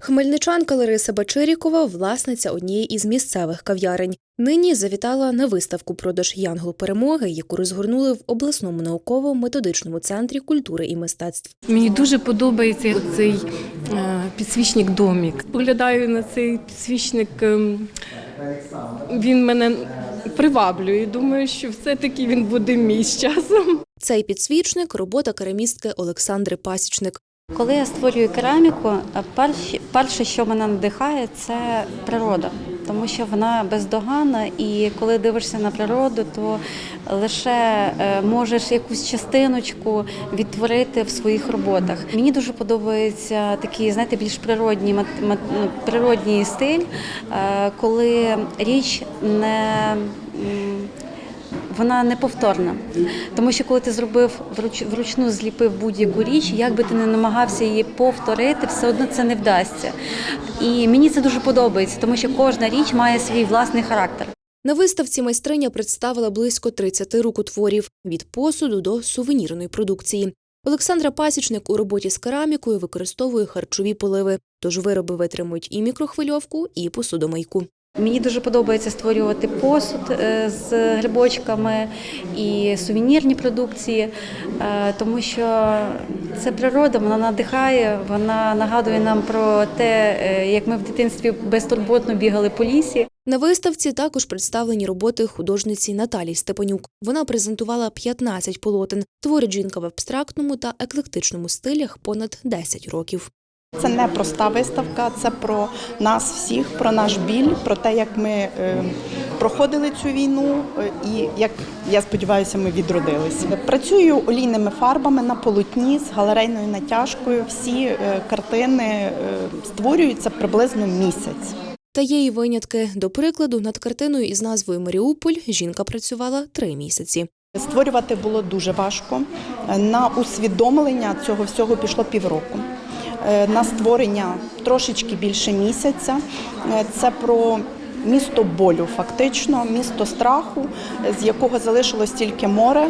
Хмельничанка Лариса Бачирікова, власниця однієї із місцевих кав'ярень. Нині завітала на виставку продаж Янгол перемоги, яку розгорнули в обласному науково-методичному центрі культури і мистецтв. Мені дуже подобається цей е, підсвічник домік. Поглядаю на цей підсвічник, ем, він мене приваблює. Думаю, що все-таки він буде мій з часом. Цей підсвічник робота керамістки Олександри Пасічник. Коли я створюю кераміку, е, перше, що мене надихає, це природа, тому що вона бездоганна, і коли дивишся на природу, то лише е, можеш якусь частиночку відтворити в своїх роботах. Мені дуже подобається такий, знаєте, більш природній природній стиль, е, коли річ не вона неповторна. Тому що коли ти зробив вруч, вручну зліпив будь-яку річ, як би ти не намагався її повторити, все одно це не вдасться. І мені це дуже подобається, тому що кожна річ має свій власний характер. На виставці майстриня представила близько 30 рукотворів від посуду до сувенірної продукції. Олександра Пасічник у роботі з керамікою використовує харчові поливи, тож вироби витримують і мікрохвильовку, і посудомийку. Мені дуже подобається створювати посуд е, з грибочками і сувенірні продукції, е, тому що це природа, вона надихає, вона нагадує нам про те, е, як ми в дитинстві безтурботно бігали по лісі. На виставці також представлені роботи художниці Наталії Степанюк. Вона презентувала 15 полотен. Творить жінка в абстрактному та еклектичному стилях понад 10 років. Це не проста виставка, це про нас всіх, про наш біль, про те, як ми е, проходили цю війну, е, і як я сподіваюся, ми відродилися. Працюю олійними фарбами на полотні з галерейною натяжкою. Всі е, картини створюються приблизно місяць. Та є й винятки. До прикладу, над картиною із назвою Маріуполь жінка працювала три місяці. Створювати було дуже важко. На усвідомлення цього всього пішло півроку. Е, На створення трошечки більше місяця. Е, Це про місто болю, фактично, місто страху, з якого залишилось тільки море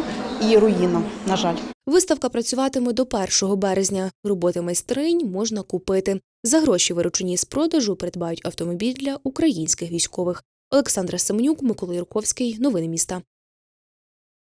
і руїна, на жаль. Виставка працюватиме до 1 березня. Роботи майстринь можна купити. За гроші, виручені з продажу, придбають автомобіль для українських військових. Олександра Семенюк, Микола Юрковський. Новини міста.